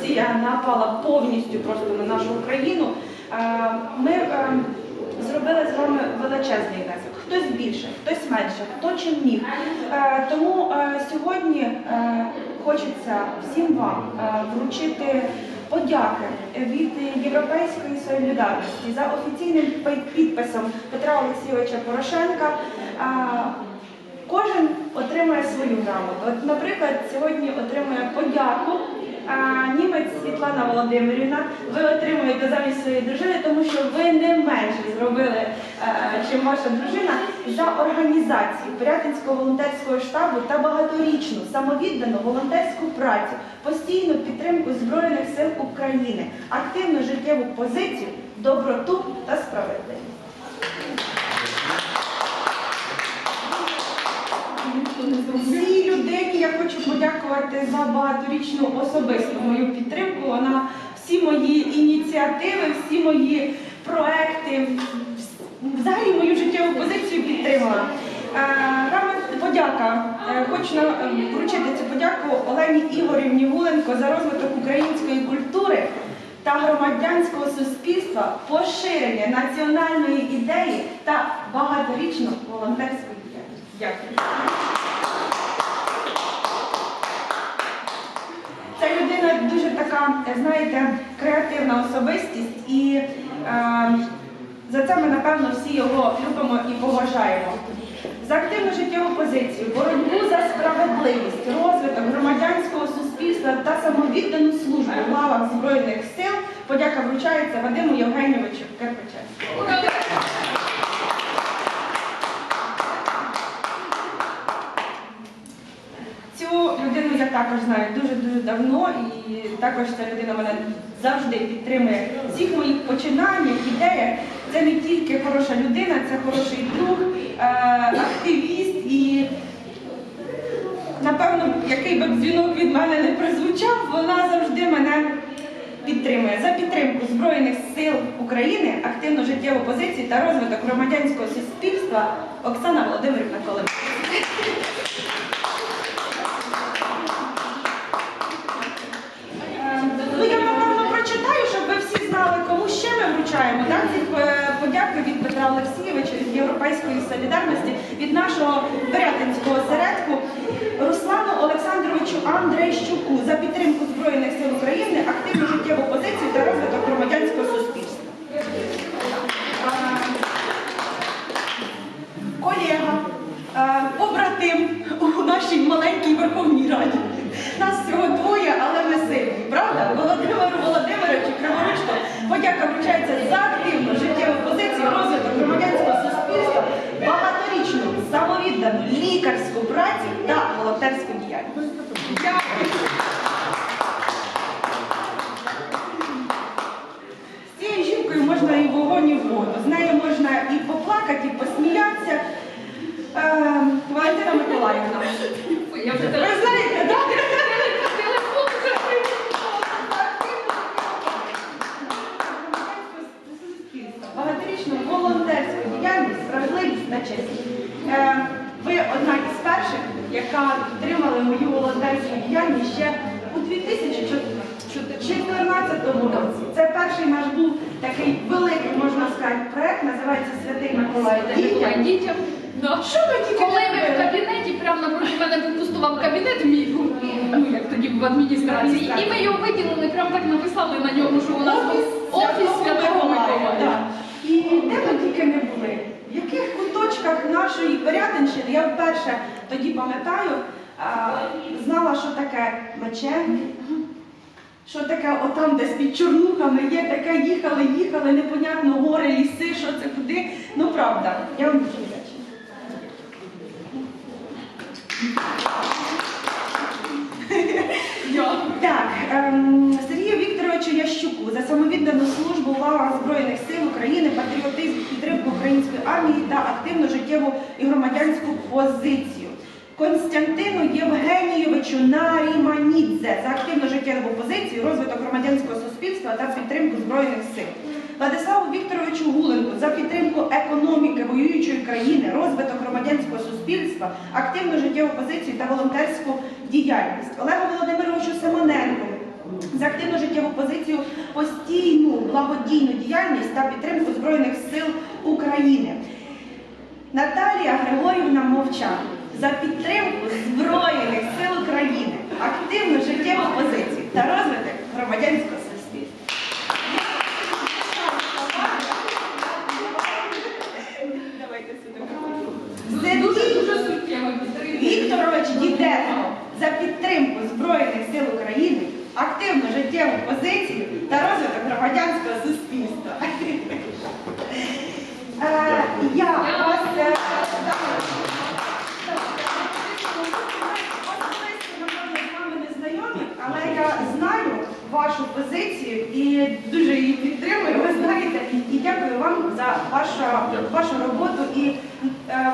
Росія напала повністю просто на нашу Україну, е, ми е, зробили з вами величезний внесок. Хтось більше, хтось менше, хто чим міг. Е, Тому сьогодні хочеться всім вам вручити подяки від Європейської солідарності за офіційним підписом Петра Олексійовича Порошенка. Кожен отримує свою грамоту. От, наприклад, сьогодні отримує подяку німець Світлана Володимирівна. Ви отримуєте замість своєї дружини, тому що ви не менше зробили, чим ваша дружина, за організацію Пирятинського волонтерського штабу та багаторічну самовіддану волонтерську працю, постійну підтримку Збройних сил України, активну життєву позицію, доброту та справедливість. Хочу подякувати за багаторічну особисту мою підтримку. Вона всі мої ініціативи, всі мої проекти, взагалі мою життєву позицію підтримала. Е, подяка. Е, Хочу е, вручити цю подяку Олені Ігорівні Гуленко за розвиток української культури та громадянського суспільства, поширення національної ідеї та багаторічну волонтерську діяльність. Дякую. Ця дуже така, знаєте, креативна особистість, і е, за це ми, напевно, всі його любимо і поважаємо. За активну життєву позицію, боротьбу за справедливість, розвиток громадянського суспільства та самовіддану службу в лавах Збройних сил подяка вручається Вадиму Євгенійовичу Керпичевському. Цю людину я також знаю дуже-дуже давно, і також ця людина мене завжди підтримує всіх моїх починаннях, ідеях. Це не тільки хороша людина, це хороший друг, е, активіст і, напевно, який би дзвінок від мене не прозвучав, вона завжди мене підтримує. За підтримку Збройних сил України, активну життєву позицію та розвиток громадянського суспільства Оксана Володимирівна Коломия. Ну, я напевно прочитаю, щоб ви всі знали, кому ще ми вручаємо. Так? Ці е, від Петра Олексійовича, від Європейської солідарності, від нашого Пирятинського осередку Руслану Олександровичу Андрейщуку за підтримку Збройних сил України, активну життєву позицію та розвиток громадянського суспільства. Колега, побратим у нашій маленькій Верховній Раді. Нас всього двоє, але ми сильні, правда? Володимиру Володимировичу Криворучко подяка вручається за активну життєву позицію, розвиток громадянського суспільства, багаторічну, самовіддану лікарську працю та волонтерську діяльність. Дякую. З цією жінкою можна і в вогонь, і в воду. З нею можна і поплакати, і посміятися. Е, Валентина Миколаївна. Я вже Ви телефон знаєте, так? вже Багаторічну волонтерську діяльність, справедливість на честь. Е, ви одна із перших, яка підтримала мою волонтерську діяльність ще у 2014 році. Це перший наш був такий великий, проект, називається Святий Миколай. Дітям. дітям. Да. Що ви тільки Коли ми в кабінеті, прямо напроти мене був пустував кабінет мій, ну як тоді в адміністрації, і ми його виділили, прямо так написали на ньому, що у нас був офіс Святого Миколая. І де ми тільки не були. В яких куточках нашої Пирятинщини, я вперше тоді пам'ятаю, знала, що таке мече, що таке отам, десь під чорнухами є, таке їхали, їхали, непонятно, гори, ліси, що це куди. Ну правда, я вам дуже вдячна. Так, ем, Сергію Вікторовичу Ящуку за самовіддану службу в лавах Збройних сил України, патріотизм, підтримку української армії та активну життєву і громадянську позицію. Константину Євгенійовичу Наріманідзе за активну життєву позицію, розвиток громадянського суспільства та підтримку Збройних сил. Владиславу Вікторовичу Гуленку за підтримку економіки воюючої країни, розвиток громадянського суспільства, активну життєву позицію та волонтерську діяльність. Олегу Володимировичу Симоненку за активну життєву позицію, постійну благодійну діяльність та підтримку Збройних сил України. Наталія Григорівна Мовчан за підтримку Збройних сил України, активну життєву позицію та розвиток громадянського суспільства. Давайте. Дуже суттєво. Вікторович Діденко за підтримку Збройних сил України, активну життєву позицію та розвиток громадянського суспільства. Е, Я вас е, особисто, напевно, з вами не знайомі, але я знаю вашу позицію і дуже її підтримую. Ви знаєте, і дякую вам за вашу, вашу роботу і е,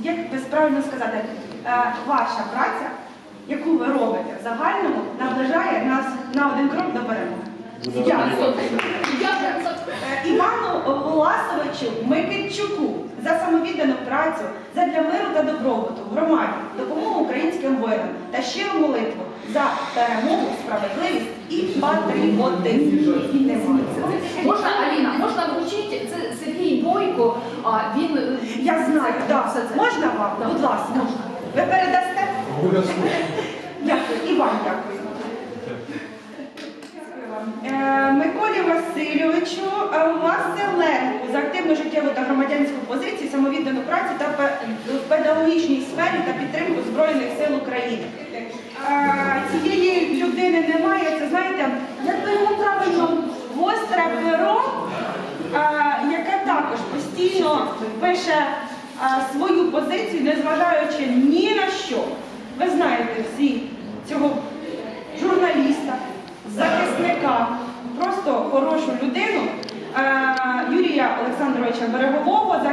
як би правильно сказати, е, ваша праця, яку ви робите в загальному, наближає нас на один крок до перемоги. Дякую. Дякую Е, Івану Власовичу Микитчуку за самовіддану працю задля миру та добробуту в громаді, допомогу українським воїнам та щиру молитву за перемогу, справедливість і патріотизм. Можна, Аліна, можна вручити, це Сергій Бойко, а він... е, Я знаю, так. Можна вам? Будь ласка. Можна. Ви передасте? Обов'язково. Дякую. І вам дякую. Е, Миколі Васильовичу е, Василенку за активну життєву та громадянську позицію, самовіддану працю та в педагогічній сфері та підтримку Збройних сил України. Цієї людини немає, це знаєте, якби йому правильно гостре перо, яке також постійно пише свою позицію, незважаючи ні на що. Ви знаєте всі цього журналіста, захисника, просто хорошу людину. е, Юрія Олександровича Берегового за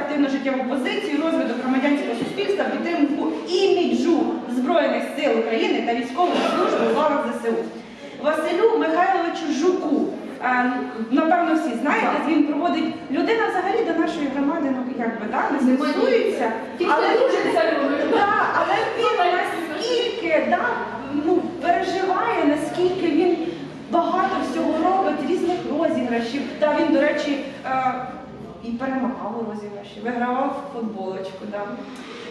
активну позицію, розвиток громадянського суспільства, підтримку іміджу Збройних сил України та військової служби в лавах ЗСУ. Василю Михайловичу Жуку. Напевно, всі знаєте, він проводить людина взагалі до нашої громади, ну якби да, не стосується. Але- Альоною. Да, але він наскільки да, ну, переживає, наскільки він багато всього робить, різних розіграшів. Та він, до речі, е, і перемагав у розіграші, вигравав футболочку. Да.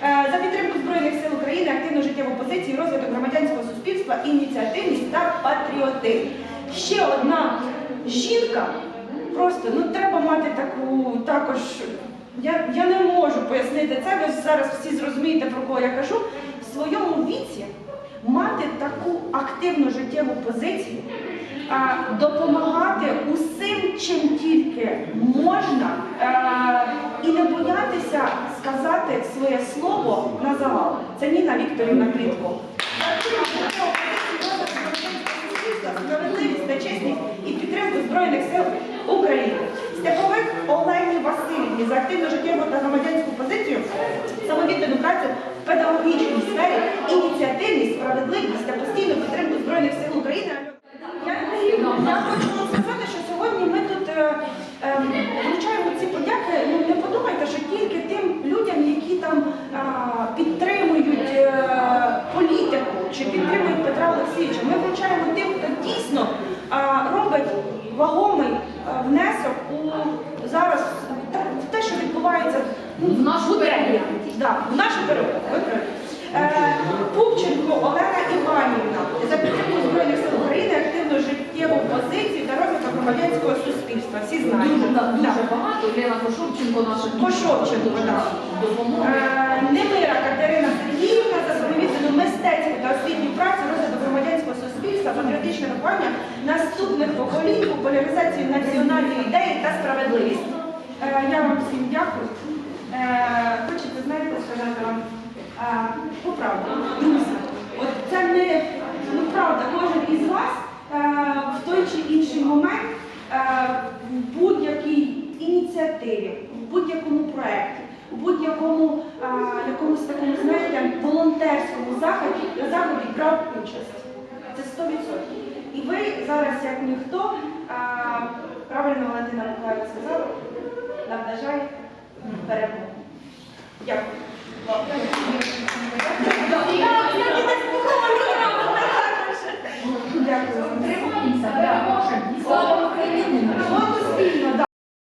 Е, за підтримку Збройних сил України, активну життєву позицію, розвиток громадянського суспільства, ініціативність та патріотизм. Ще одна жінка, просто ну треба мати таку також. Я, я не можу пояснити це, ви зараз всі зрозумієте, про кого я кажу. В своєму віці мати таку активну життєву позицію, допомагати усім, чим тільки можна, і не боятися сказати своє слово на завал. Це Ніна Вікторівна Клітко. Справедливість та чесність і підтримку Збройних сил України. Степовик Олені Васильівні за активну життєву та громадянську позицію, самовіддану працю в педагогічній сфері, ініціативність, справедливість та постійну підтримку Збройних сил України. Я, я хочу вам сказати, що сьогодні ми тут е, е, вручаємо ці подяки. Ну не подумайте, що тільки тим людям, які там е, підтримують е, політику чи підтримують Петра Олексійовича. Ми вручаємо тим, хто дійсно е, робить вагомий е, внесок у зараз в те, що відбувається ну, В нашу перемогу. Да, в нашу перемогу. Е, Пупченко Олена Іванівна за підтримку Збройних сил України активну життєву позицію та розвиток громадянського суспільства. Всі знають. Дуже, да, Да. дуже багато. Лена Кошовченко наша Кошовченко, допомогує. Е, Немира Катерина Сергіївна за самовіддану мистецьку та освітню працю, розвиток громадянського суспільства, патріотичне виховання наступних поколінь, популяризацію національної ідеї та справедливість. Е, Я вам всім дякую. Е, Хочете, знаєте, сказати вам е, по правді, друзі, от це не ну правда, кожен із вас в той чи інший момент в будь-якій ініціативі, в будь-якому проєкті, у будь-якому якомусь такому, знаєте, волонтерському заході, заході брав участь. Це 100%. І ви зараз, як ніхто, правильно Валентина Миколаївна сказала, наближаєте перемогу. Дякую.